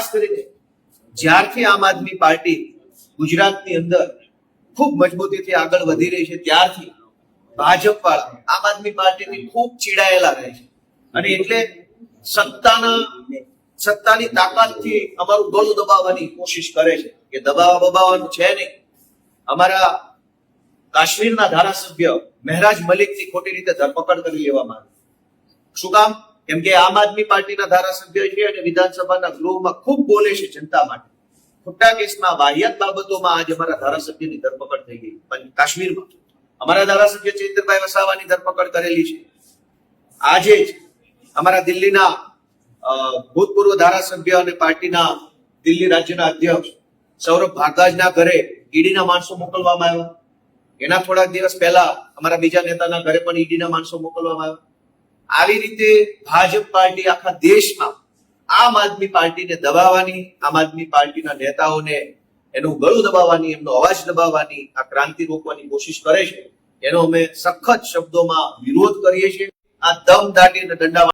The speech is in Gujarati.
ખાસ કરીને જ્યારથી આમ આદમી પાર્ટી ગુજરાતની અંદર ખૂબ મજબૂતીથી આગળ વધી રહી છે, ત્યારથી ભાજપ વાળા આમ આદમી પાર્ટીથી ખૂબ ચીડાયેલા રહે છે. અને એટલે સત્તાના સત્તાની તાકાતથી અમારું ગળું દબાવવાની કોશિશ કરે છે કે દબાવવા દબાવવાનું છે નહીં. અમારા કાશ્મીરના ધારાસભ્ય મહેરાજ મલિકની ખોટી રીતે ધરપકડ કરી લેવામાં આવી. શું કામ? કેમ કે આમ આદમી પાર્ટીના ધારાસભ્ય છે અને વિધાનસભાના ગૃહમાં ખૂબ બોલે છે જનતા માટે. ખોટા કેસમાં વાહિયાત બાબતોમાં આજે અમારા ધારાસભ્યની ધરપકડ થઈ ગઈ, પણ કાશ્મીરમાં. અમારા ધારાસભ્ય ચૈતરભાઈ વસાવાની ધરપકડ કરેલી છે. આજે જ અમારા દિલ્હીના ભૂતપૂર્વ ધારાસભ્ય અને પાર્ટીના દિલ્હી રાજ્યના અધ્યક્ષ સૌરભ ભારદ્વાજના ઘરે ઈડીના માણસો મોકલવામાં આવ્યા. એના થોડાક દિવસ પહેલા અમારા બીજા નેતાના ઘરે પણ ઈડીના માણસો મોકલવામાં આવ્યા. આવી રીતે ભાજપ પાર્ટી આખા દેશમાં આમ આદમી પાર્ટીને દબાવવાની, આમ આદમી પાર્ટીના નેતાઓને એનું ગળું દબાવવાની, એમનો અવાજ દબાવવાની, આ ક્રાંતિ રોકવાની કોશિશ કરે છે, એનો અમે સખત શબ્દોમાં વિરોધ કરીએ છીએ. આ દમ દાટીને દંડા